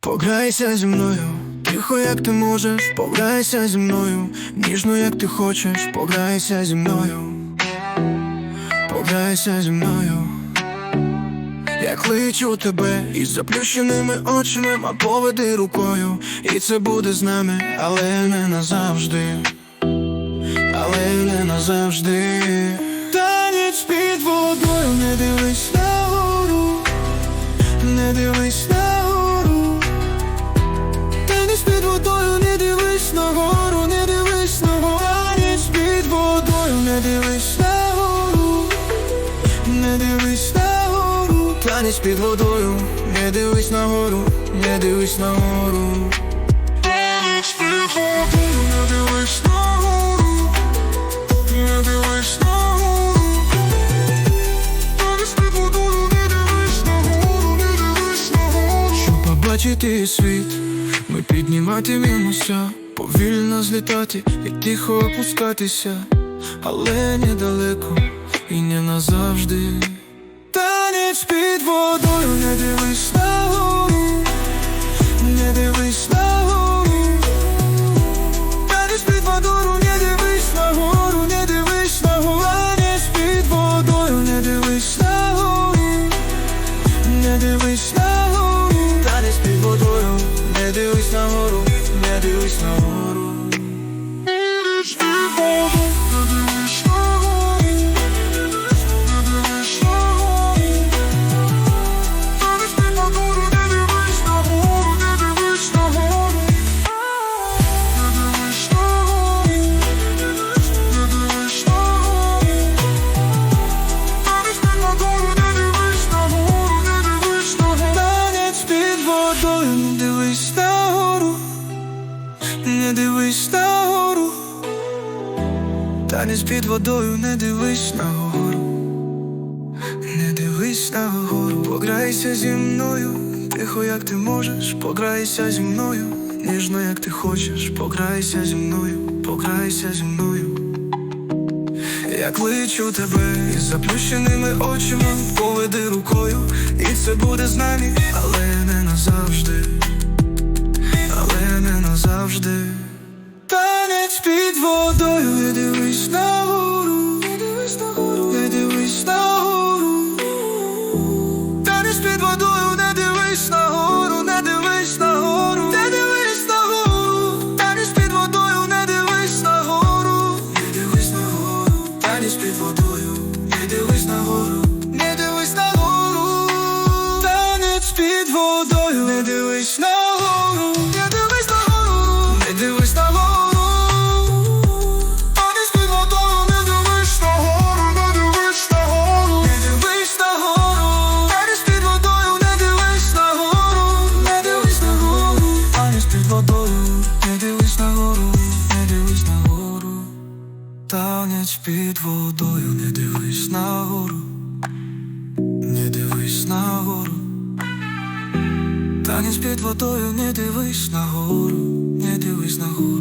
Пограйся зі мною, тихо, як ти можеш, пограйся зі мною, ніжно, як ти хочеш, пограйся зі мною, пограйся зі мною, я кличу тебе із заплющеними очима, поведи рукою, і це буде з нами, але не назавжди, але не назавжди. Танець під водою, не дивись нагору, не дивись нагору. Дивись не дивись нагору Танець під водою, не дивись під водою, не дивись нагору Щоб побачити світ, ми підніматимемося, повільно злітати і тихо опускатися, але недалеко і не назавжди. Під водою, не дивись не дивись нагору Танець під водою, не дивись нагору, не дивись нагору Пограйся зі мною, тихо, як ти можеш, пограйся зі мною, ніжно, як ти хочеш, пограйся зі мною, пограйся зі мною. Я кличу тебе із заплющеними очима, поведи рукою, і це буде з нами, але не назавжди, назавжди. Танець під водою, не дивись нагору, не дивись нагору, не дивись нагору. Танець під водою, не дивись нагору, не дивись нагору, не дивись нагору. Танець під водою, не дивись нагору, не дивись нагору. Танець під водою, не дивись нагору, не дивись нагору. Танець під водою, не дивись нагору, Танець під водою, не дивись нагору, не дивись нагору. Танець під водою, не дивись нагору, не дивись нагору.